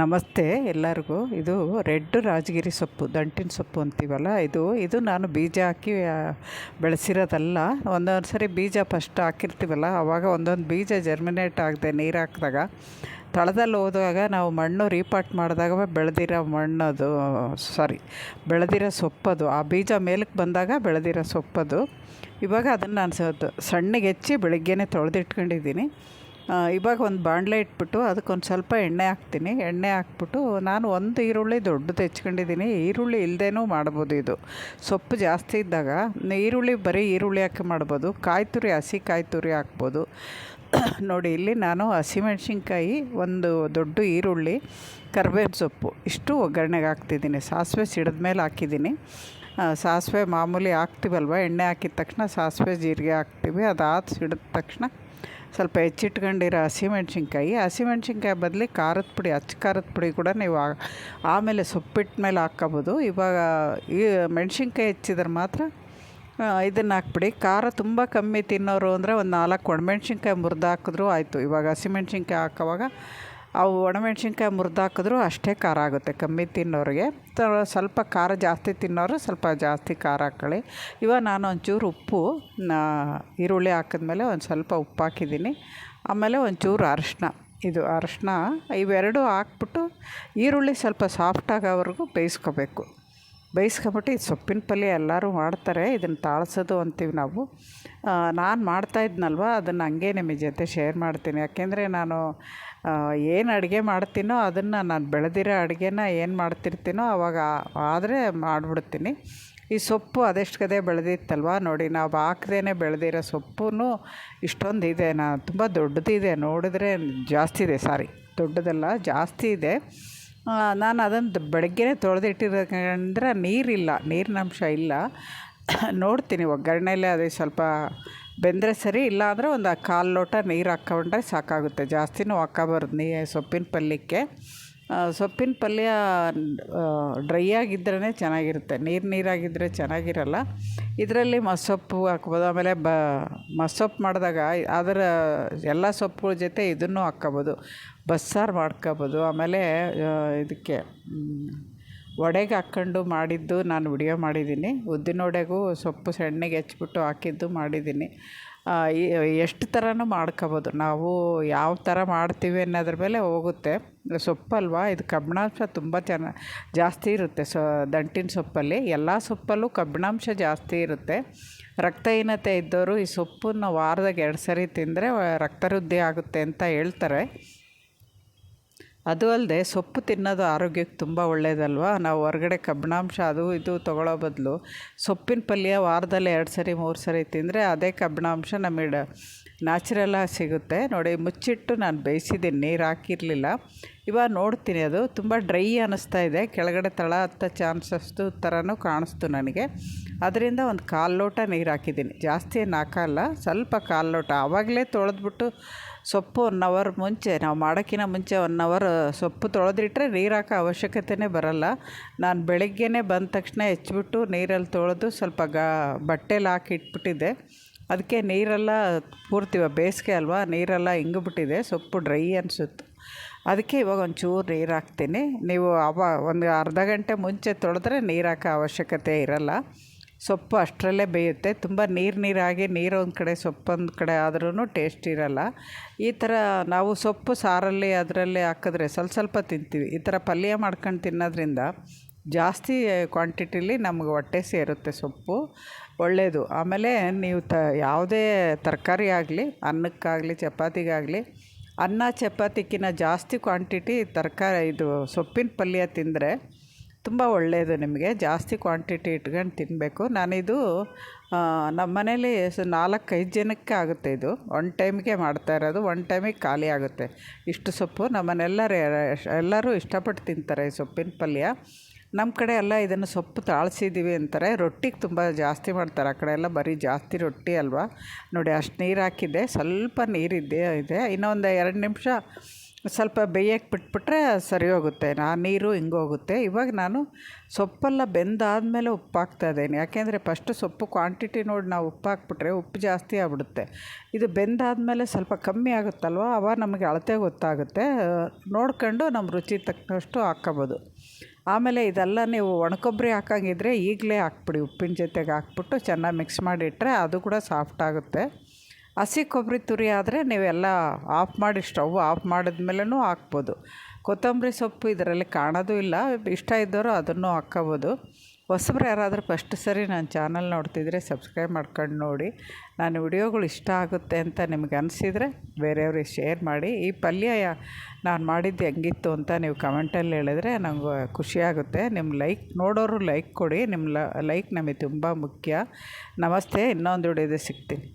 ನಮಸ್ತೆ ಎಲ್ಲರಿಗೂ. ಇದು ರೆಡ್ ರಾಜಗಿರಿ ಸೊಪ್ಪು, ದಂಟಿನ ಸೊಪ್ಪು ಅಂತೀವಲ್ಲ ಇದು. ಇದು ನಾನು ಬೀಜ ಹಾಕಿ ಬೆಳೆಸಿರೋದಲ್ಲ. ಒಂದೊಂದು ಸರಿ ಬೀಜ ಫಸ್ಟ್ ಹಾಕಿರ್ತೀವಲ್ಲ ಆವಾಗ ಒಂದೊಂದು ಬೀಜ ಜರ್ಮಿನೇಟ್ ಆಗದೆ ನೀರು ಹಾಕಿದಾಗ. ತಳದಲ್ಲಿ ಹೋದಾಗ ನಾವು ಮಣ್ಣು ರೀಪಾಟ್ ಮಾಡಿದಾಗ ಬೆಳೆದಿರೋ ಮಣ್ಣದು ಸಾರಿ ಬೆಳೆದಿರೋ ಸೊಪ್ಪದು. ಆ ಬೀಜ ಮೇಲಕ್ಕೆ ಬಂದಾಗ ಬೆಳೆದಿರೋ ಸೊಪ್ಪದು. ಇವಾಗ ಅದನ್ನು ನಾನು ಸಣ್ಣಗೆ ಹೆಚ್ಚಿ ಬೆಳಗ್ಗೆನೇ ತೊಳೆದಿಟ್ಕೊಂಡಿದ್ದೀನಿ. ಇವಾಗ ಒಂದು ಬಾಣಲೆ ಇಟ್ಬಿಟ್ಟು ಅದಕ್ಕೊಂದು ಸ್ವಲ್ಪ ಎಣ್ಣೆ ಹಾಕ್ತೀನಿ. ಎಣ್ಣೆ ಹಾಕ್ಬಿಟ್ಟು ನಾನು ಒಂದು ಈರುಳ್ಳಿ ದೊಡ್ಡದು ಹೆಚ್ಕೊಂಡಿದ್ದೀನಿ ಈರುಳ್ಳಿ ಇಲ್ಲದೇನೂ ಮಾಡ್ಬೋದು ಇದು. ಸೊಪ್ಪು ಜಾಸ್ತಿ ಇದ್ದಾಗ ಈರುಳ್ಳಿ ಬರೀ ಈರುಳ್ಳಿ ಹಾಕಿ ಮಾಡ್ಬೋದು. ಕಾಯಿ ತುರಿ ಹಸಿ ಕಾಯಿ ತುರಿ ಹಾಕ್ಬೋದು. ನೋಡಿ, ಇಲ್ಲಿ ನಾನು ಹಸಿಮೆಣ್ಸಿನ್ಕಾಯಿ, ಒಂದು ದೊಡ್ಡ ಈರುಳ್ಳಿ, ಕರ್ಬೇವಿನ ಸೊಪ್ಪು ಇಷ್ಟು ಒಗ್ಗರಣೆಗೆ ಹಾಕ್ತಿದ್ದೀನಿ. ಸಾಸಿವೆ ಸಿಡಿದ ಮೇಲೆ ಹಾಕಿದ್ದೀನಿ. ಸಾಸಿವೆ ಮಾಮೂಲಿ ಹಾಕ್ತೀವಲ್ವ? ಎಣ್ಣೆ ಹಾಕಿದ ತಕ್ಷಣ ಸಾಸಿವೆ ಜೀರಿಗೆ ಹಾಕ್ತೀವಿ. ಅದು ಸಿಡಿದ ತಕ್ಷಣ ಸ್ವಲ್ಪ ಹೆಚ್ಚಿಟ್ಕೊಂಡಿರೋ ಹಸಿಮೆಣ್ಸಿನ್ಕಾಯಿ. ಹಸಿಮೆಣ್ಸಿನ್ಕಾಯಿ ಬದಲಿ ಖಾರದ ಪುಡಿ ಅಚ್ಚ ಖಾರದ ಪುಡಿ ಕೂಡ ನೀವು ಆಮೇಲೆ ಸೊಪ್ಪಿಟ್ಟ ಮೇಲೆ ಹಾಕ್ಕೋಬೋದು. ಇವಾಗ ಈ ಮೆಣ್ಸಿನ್ಕಾಯಿ ಹೆಚ್ಚಿದ್ರೆ ಮಾತ್ರ ಇದನ್ನು ಹಾಕ್ಬಿಡಿ. ಖಾರ ತುಂಬ ಕಮ್ಮಿ ತಿನ್ನೋರು ಅಂದರೆ ಒಂದು ನಾಲ್ಕು ಒಣಮೆಣ್ಸಿನ್ಕಾಯಿ ಮುರಿದು ಹಾಕಿದ್ರೂ ಆಯಿತು. ಇವಾಗ ಹಸಿಮೆಣ್ಸಿನ್ಕಾಯಿ ಹಾಕೋವಾಗ ಅವು ಒಣಮೆಣ್ಸಿನ್ಕಾಯಿ ಮುರಿದಾಕಿದ್ರು ಅಷ್ಟೇ ಖಾರ ಆಗುತ್ತೆ, ಕಮ್ಮಿ ತಿನ್ನೋರಿಗೆ. ಸ್ವಲ್ಪ ಖಾರ ಜಾಸ್ತಿ ತಿನ್ನೋರು ಸ್ವಲ್ಪ ಜಾಸ್ತಿ ಖಾರ ಹಾಕ್ಕೊಳ್ಳಿ. ಇವಾಗ ನಾನು ಒಂಚೂರು ಉಪ್ಪು ಈರುಳ್ಳಿ ಹಾಕಿದ್ಮೇಲೆ ಒಂದು ಸ್ವಲ್ಪ ಉಪ್ಪು ಹಾಕಿದ್ದೀನಿ. ಆಮೇಲೆ ಒಂಚೂರು ಅರಶಿನ ಇದು ಅರಶಿನ ಇವೆರಡು ಹಾಕ್ಬಿಟ್ಟು ಈರುಳ್ಳಿ ಸ್ವಲ್ಪ ಸಾಫ್ಟ್ ಆಗೋವರೆಗೂ ಬೇಯಿಸ್ಕೋಬೇಕು. ಬೇಯಿಸ್ಕೊಂಬಿಟ್ಟು ಇದು ಸೊಪ್ಪಿನ ಪಲ್ಯ ಎಲ್ಲರೂ ಮಾಡ್ತಾರೆ, ಇದನ್ನು ತಾಳ್ಸೋದು ಅಂತೀವಿ ನಾವು. ನಾನು ಮಾಡ್ತಾಯಿದ್ನಲ್ವ ಅದನ್ನು ಹಂಗೆ ನಿಮ್ಮ ಜೊತೆ ಶೇರ್ ಮಾಡ್ತೀನಿ. ಯಾಕೆಂದರೆ ನಾನು ಏನು ಅಡುಗೆ ಮಾಡ್ತೀನೋ ಅದನ್ನು ನಾನು ಬೆಳೆದಿರೋ ಅಡುಗೆನ ಏನು ಮಾಡ್ತಿರ್ತೀನೋ ಅವಾಗ ಆದರೆ ಮಾಡಿಬಿಡ್ತೀನಿ. ಈ ಸೊಪ್ಪು ಅದೆಷ್ಟುಕದೆ ಬೆಳೆದಿತ್ತಲ್ವ ನೋಡಿ, ನಾವು ಹಾಕ್ದೇ ಬೆಳೆದಿರೋ ಸೊಪ್ಪು ಇಷ್ಟೊಂದು ಇದೆ ನಾನು ತುಂಬ ದೊಡ್ಡದಿದೆ, ನೋಡಿದ್ರೆ ಜಾಸ್ತಿ ಇದೆ, ಸಾರಿ ದೊಡ್ಡದಲ್ಲ, ಜಾಸ್ತಿ ಇದೆ. ನಾನು ಅದನ್ನು ಬೆಳಗ್ಗೆನೇ ತೊಳೆದಿಟ್ಟಿರೋದಂದ್ರೆ ನೀರಿಲ್ಲ ನೀರಿನ ಅಂಶ ಇಲ್ಲ. ನೋಡ್ತೀನಿ ಒಗ್ಗರಣೆಯಲ್ಲೇ ಅದೇ ಸ್ವಲ್ಪ ಬೆಂದರೆ ಸರಿ, ಇಲ್ಲಾಂದರೆ ಒಂದು ಕಾಲು ಲೋಟ ನೀರು ಹಾಕ್ಕೊಂಡ್ರೆ ಸಾಕಾಗುತ್ತೆ. ಜಾಸ್ತಿನೂ ಹಾಕ್ಕೋಬಾರ್ದು ನೀ ಸೊಪ್ಪಿನ ಪಲ್ಯಕ್ಕೆ. ಸೊಪ್ಪಿನ ಪಲ್ಯ ಡ್ರೈ ಆಗಿದ್ರೇ ಚೆನ್ನಾಗಿರುತ್ತೆ. ನೀರು ನೀರಾಗಿದ್ದರೆ ಚೆನ್ನಾಗಿರಲ್ಲ. ಇದರಲ್ಲಿ ಮಸೊಪ್ಪು ಹಾಕ್ಬೋದು. ಆಮೇಲೆ ಬ, ಮಸೊಪ್ಪು ಮಾಡಿದಾಗ ಅದರ ಎಲ್ಲ ಸೊಪ್ಪುಗಳ ಜೊತೆ ಇದನ್ನು ಹಾಕ್ಕೋಬೋದು. ಬಸ್ಸಾರು ಮಾಡ್ಕೋಬೋದು. ಆಮೇಲೆ ಇದಕ್ಕೆ ವಡೆಗೆ ಹಾಕ್ಕೊಂಡು ಮಾಡಿದ್ದು ನಾನು ವಿಡಿಯೋ ಮಾಡಿದ್ದೀನಿ. ಉದ್ದಿನ ವಡೆಗೂ ಸೊಪ್ಪು ಸಣ್ಣಗೆ ಹೆಚ್ಚಿಬಿಟ್ಟು ಹಾಕಿದ್ದು ಮಾಡಿದ್ದೀನಿ. ಎಷ್ಟು ಥರನೂ ಮಾಡ್ಕೋಬೋದು. ನಾವು ಯಾವ ಥರ ಮಾಡ್ತೀವಿ ಅನ್ನೋದ್ರ ಮೇಲೆ ಹೋಗುತ್ತೆ. ಸೊಪ್ಪಲ್ವಾ? ಇದು ಕಬ್ಬಿಣಾಂಶ ತುಂಬ ಚೆನ್ನ, ಜಾಸ್ತಿ ಇರುತ್ತೆ ಸೊ, ದಂಟಿನ ಸೊಪ್ಪಲ್ಲಿ. ಎಲ್ಲ ಸೊಪ್ಪಲ್ಲೂ ಕಬ್ಬಿಣಾಂಶ ಜಾಸ್ತಿ ಇರುತ್ತೆ. ರಕ್ತಹೀನತೆ ಇದ್ದವರು ಈ ಸೊಪ್ಪನ್ನು ವಾರದಾಗ ಎರಡು ಸರಿ ತಿಂದರೆ ರಕ್ತವೃದ್ಧಿ ಆಗುತ್ತೆ ಅಂತ ಹೇಳ್ತಾರೆ. ಅದು ಅಲ್ಲದೆ ಸೊಪ್ಪು ತಿನ್ನೋದು ಆರೋಗ್ಯಕ್ಕೆ ತುಂಬ ಒಳ್ಳೆಯದಲ್ವ ನಾವು ಹೊರಗಡೆ ಕಬ್ಬಿಣಾಂಶ ಅದು ಇದು ತೊಗೊಳ್ಳೋ ಬದಲು ಸೊಪ್ಪಿನ ಪಲ್ಯ ವಾರದಲ್ಲಿ ಎರಡು ಸರಿ, ಮೂರು ಸರಿ ತಿಂದರೆ ಅದೇ ಕಬ್ಬಿಣಾಂಶ ನಮಗೆ ನ್ಯಾಚುರಲಾಗಿ ಸಿಗುತ್ತೆ. ನೋಡಿ, ಮುಚ್ಚಿಟ್ಟು ನಾನು ಬೇಯಿಸಿದ್ದೀನಿ, ನೀರು ಹಾಕಿರಲಿಲ್ಲ. ಇವಾಗ ನೋಡ್ತೀನಿ ಅದು. ತುಂಬ ಡ್ರೈ ಅನ್ನಿಸ್ತಾ ಇದೆ. ಕೆಳಗಡೆ ತಳ ಹತ್ತ ಚಾನ್ಸಸ್ದು ಥರನೂ ಕಾಣಿಸ್ತು ನನಗೆ. ಅದರಿಂದ ಒಂದು ಕಾಲು ಲೋಟ ನೀರು ಹಾಕಿದ್ದೀನಿ. ಜಾಸ್ತಿ ಏನು ಹಾಕಲ್ಲ ಸ್ವಲ್ಪ ಕಾಲು ಲೋಟ ಆವಾಗಲೇ ತೊಳೆದ್ಬಿಟ್ಟು ಸೊಪ್ಪು ಒನ್ ಅವರ್ ಮುಂಚೆ, ನಾವು ಮಾಡೋಕ್ಕಿಂತ ಮುಂಚೆ ಒನ್ ಅವರ್ ಸೊಪ್ಪು ತೊಳೆದಿಟ್ಟರೆ ನೀರು ಹಾಕೋ ಅವಶ್ಯಕತೆನೇ ಬರಲ್ಲ. ನಾನು ಬೆಳಗ್ಗೆನೇ ಬಂದ ತಕ್ಷಣ ಹೆಚ್ಚಿಬಿಟ್ಟು ನೀರಲ್ಲಿ ತೊಳೆದು ಸ್ವಲ್ಪ ಗಾ, ಬಟ್ಟೆಲಿ ಹಾಕಿ ಇಟ್ಬಿಟ್ಟಿದ್ದೆ. ಅದಕ್ಕೆ ನೀರೆಲ್ಲ ಪೂರ್ತಿ ಬೇಸಿಗೆ ಅಲ್ವಾ, ನೀರೆಲ್ಲ ಇಂಗಿಬಿಟ್ಟಿದೆ ಸೊಪ್ಪು ಡ್ರೈ ಅನಿಸುತ್ತೆ. ಅದಕ್ಕೆ ಇವಾಗ ಒಂಚೂರು ನೀರು ಹಾಕ್ತೀನಿ. ನೀವು ಅವ, ಒಂದು ಅರ್ಧ ಗಂಟೆ ಮುಂಚೆ ತೊಳೆದ್ರೆ ನೀರು ಹಾಕೋ ಅವಶ್ಯಕತೆ ಇರಲ್ಲ. ಸೊಪ್ಪು ಅಷ್ಟರಲ್ಲೇ ಬೇಯುತ್ತೆ. ತುಂಬ ನೀರು ನೀರಾಗಿ, ನೀರು ಒಂದು ಕಡೆ ಸೊಪ್ಪೊಂದು ಕಡೆ ಆದ್ರೂ ಟೇಸ್ಟ್ ಇರಲ್ಲ. ಈ ಥರ ನಾವು ಸೊಪ್ಪು ಸಾರಲ್ಲಿ, ಅದರಲ್ಲಿ ಹಾಕಿದ್ರೆ ಸ್ವಲ್ಪ ಸ್ವಲ್ಪ ತಿಂತೀವಿ. ಈ ಥರ ಪಲ್ಯ ಮಾಡ್ಕೊಂಡು ತಿನ್ನೋದ್ರಿಂದ ಜಾಸ್ತಿ ಕ್ವಾಂಟಿಟಿಲಿ ನಮ್ಗೆ ಹೊಟ್ಟೆ ಸೇರುತ್ತೆ ಸೊಪ್ಪು. ಒಳ್ಳೆಯದು ಆಮೇಲೆ ನೀವು ತ, ಯಾವುದೇ ತರಕಾರಿ ಆಗಲಿ, ಅನ್ನಕ್ಕಾಗಲಿ, ಚಪಾತಿಗಾಗಲಿ, ಅನ್ನ ಚಪಾತಿಕ್ಕಿಂತ ಜಾಸ್ತಿ ಕ್ವಾಂಟಿಟಿ ತರಕಾರಿ, ಇದು ಸೊಪ್ಪಿನ ಪಲ್ಯ ತಿಂದರೆ ತುಂಬ ಒಳ್ಳೆಯದು ನಿಮಗೆ. ಜಾಸ್ತಿ ಕ್ವಾಂಟಿಟಿ ಇಟ್ಕೊಂಡು ತಿನ್ನಬೇಕು ನಾನಿದು ನಮ್ಮ ಮನೇಲಿ ಸು ನಾಲ್ಕೈದು ಜನಕ್ಕೆ ಆಗುತ್ತೆ ಇದು. ಒನ್ ಟೈಮ್ಗೆ ಮಾಡ್ತಾ ಇರೋದು ಒನ್ ಟೈಮಿಗೆ ಖಾಲಿ ಆಗುತ್ತೆ. ಇಷ್ಟು ಸೊಪ್ಪು. ನಮ್ಮನೆಲ್ಲರೂ ಎಲ್ಲರೂ ಇಷ್ಟಪಟ್ಟು ತಿಂತಾರೆ ಈ ಸೊಪ್ಪಿನ ಪಲ್ಯ. ನಮ್ಮ ಕಡೆ ಎಲ್ಲ ಇದನ್ನು ಸೊಪ್ಪು ತಾಳ್ಸಿದ್ದೀವಿ ಅಂತಾರೆ. ರೊಟ್ಟಿಗೆ ತುಂಬ ಜಾಸ್ತಿ ಮಾಡ್ತಾರೆ. ಆ ಕಡೆ ಎಲ್ಲ ಬರೀ ಜಾಸ್ತಿ ರೊಟ್ಟಿ ಅಲ್ವಾ? ನೋಡಿ, ಅಷ್ಟು ನೀರು ಹಾಕಿದ್ದೆ. ಸ್ವಲ್ಪ ನೀರಿದ್ದೇ ಇದೆ. ಇನ್ನೊಂದು ಎರಡು ನಿಮಿಷ ಸ್ವಲ್ಪ ಬೇಯಕ್ಕೆ ಬಿಟ್ಬಿಟ್ರೆ ಸರಿ ಹೋಗುತ್ತೆ. ಆ ನೀರು ಹಿಂಗೋಗುತ್ತೆ ಇವಾಗ ನಾನು ಸೊಪ್ಪೆಲ್ಲ ಬೆಂದಾದಮೇಲೆ ಉಪ್ಪು ಹಾಕ್ತಾ ಇದ್ದೀನಿ. ಯಾಕೆಂದರೆ ಫಸ್ಟು ಸೊಪ್ಪು ಕ್ವಾಂಟಿಟಿ ನೋಡಿ ನಾವು ಉಪ್ಪು ಹಾಕ್ಬಿಟ್ರೆ ಉಪ್ಪು ಜಾಸ್ತಿ ಆಗ್ಬಿಡುತ್ತೆ. ಇದು ಬೆಂದಾದಮೇಲೆ ಸ್ವಲ್ಪ ಕಮ್ಮಿ ಆಗುತ್ತಲ್ವ? ಅವಾಗ ನಮಗೆ ಅಳತೆ ಗೊತ್ತಾಗುತ್ತೆ. ನೋಡ್ಕೊಂಡು ನಮ್ಮ ರುಚಿ ತಕ್ಕಷ್ಟು ಹಾಕ್ಕೋಬೋದು. ಆಮೇಲೆ ಇದೆಲ್ಲ ನೀವು ಒಣಕೊಬ್ಬರಿ ಹಾಕಂಗಿದ್ರೆ ಈಗಲೇ ಹಾಕ್ಬಿಡಿ. ಉಪ್ಪಿನ ಜೊತೆಗೆ ಹಾಕ್ಬಿಟ್ಟು ಚೆನ್ನಾಗಿ ಮಿಕ್ಸ್ ಮಾಡಿಟ್ಟರೆ ಅದು ಕೂಡ ಸಾಫ್ಟ್ ಆಗುತ್ತೆ. ಹಸಿ ಕೊಬ್ಬರಿ ತುರಿ ಆದರೆ ನೀವೆಲ್ಲ ಆಫ್ ಮಾಡಿ, ಸ್ಟವ್ ಆಫ್ ಮಾಡಿದ್ಮೇಲೂ ಹಾಕ್ಬೋದು. ಕೊತ್ತಂಬರಿ ಸೊಪ್ಪು ಇದರಲ್ಲಿ ಕಾಣೋದು ಇಲ್ಲ. ಇಷ್ಟ ಇದ್ದವರು ಅದನ್ನು ಹಾಕ್ಕೋಬೋದು. ಹೊಸಬ್ರು ಯಾರಾದರೂ ಫಸ್ಟ್ ಸರಿ ನನ್ನ ಚಾನಲ್ ನೋಡ್ತಿದ್ರೆ ಸಬ್ಸ್ಕ್ರೈಬ್ ಮಾಡ್ಕೊಂಡು ನೋಡಿ. ನಾನು ವಿಡಿಯೋಗಳು ಇಷ್ಟ ಆಗುತ್ತೆ ಅಂತ ನಿಮ್ಗೆ ಅನಿಸಿದರೆ ಬೇರೆಯವ್ರಿಗೆ ಶೇರ್ ಮಾಡಿ. ಈ ಪಲ್ಯ ನಾನು ಮಾಡಿದ್ದು ಹೆಂಗಿತ್ತು ಅಂತ ನೀವು ಕಮೆಂಟಲ್ಲಿ ಹೇಳಿದ್ರೆ ನಂಗೆ ಖುಷಿಯಾಗುತ್ತೆ ನಿಮ್ಮ ಲೈಕ್ ನೋಡೋರು ಲೈಕ್ ಕೊಡಿ. ನಿಮ್ಮ ಲೈಕ್ ನಮಗೆ ತುಂಬ ಮುಖ್ಯ. ನಮಸ್ತೆ. ಇನ್ನೊಂದು ವಿಡಿಯೋದೇ ಸಿಗ್ತೀನಿ.